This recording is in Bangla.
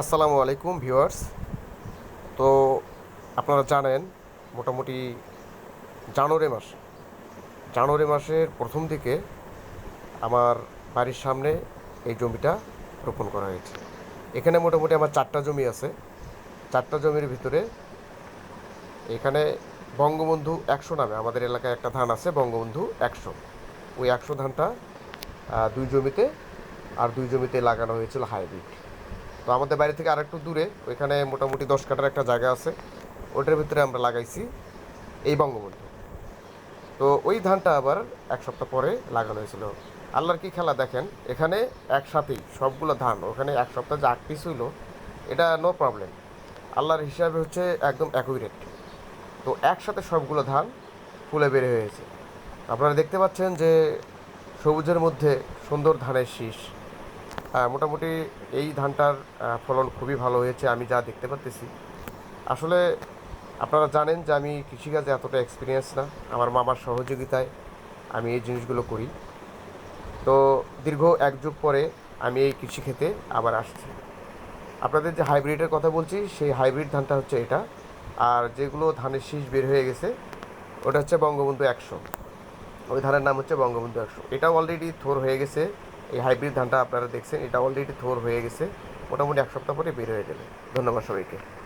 আসসালামু আলাইকুম ভিউয়ার্স। তো আপনারা জানেন, মোটামুটি জানুয়ারি মাস। জানুয়ারি মাসের প্রথম দিকে আমার বাড়ির সামনে এই জমিটা রোপণ করা হয়েছে। এখানে মোটামুটি আমার চারটা জমি আছে। চারটা জমির ভিতরে এখানে বঙ্গবন্ধু একশো নামে, আমাদের এলাকায় একটা ধান আছে বঙ্গবন্ধু একশো। ওই একশো ধানটা দুই জমিতে আর দুই জমিতে লাগানো হয়েছিল হাইব্রিড। তো আমাদের বাড়ি থেকে আরেকটু দূরে, ওইখানে মোটামুটি দশ কাটার একটা জায়গা আছে। ওটার ভিতরে আমরা লাগাইছি এই বঙ্গবন্ধু। তো ওই ধানটা আবার এক সপ্তাহ পরে লাগানো হয়েছিল। আল্লাহর কি খেলা দেখেন, এখানে একসাথেই সবগুলো ধান, ওখানে এক সপ্তাহ যে আগ পিস হইল, এটা নো প্রবলেম আল্লাহর হিসাবে হচ্ছে একদম অ্যাকুরেট তো একসাথে সবগুলো ধান ফুলে বেড়ে হয়েছে আপনারা দেখতে পাচ্ছেন যে সবুজের মধ্যে সুন্দর ধানের শীষ। মোটামুটি এই ধানটার ফলন খুবই ভালো হয়েছে, আমি যা দেখতে পাচ্তেছি আসলে আপনারা জানেন যে আমি কৃষিকাজে এতটা এক্সপিরিয়েন্স না, আমার মামার সহযোগিতায় আমি এই জিনিসগুলো করি। তো দীর্ঘ এক যুগ পরে আমি এই কৃষিক্ষেত্রে আবার আসছি। আপনাদের যে হাইব্রিডের কথা বলছি, সেই হাইব্রিড ধানটা হচ্ছে এটা। আর যেগুলো ধানের শীষ বের হয়ে গেছে, ওটা হচ্ছে বঙ্গবন্ধু একশো। ওই ধানের নাম হচ্ছে বঙ্গবন্ধু একশো। এটা অলরেডি থোর হয়ে গেছে এই হাইব্রিড ধানটা আপনারা দেখছেন, এটা অলরেডি থোর হয়ে গেছে। মোটামুটি এক সপ্তাহ পরে বের হয়ে যাবে। ধন্যবাদ সবাইকে।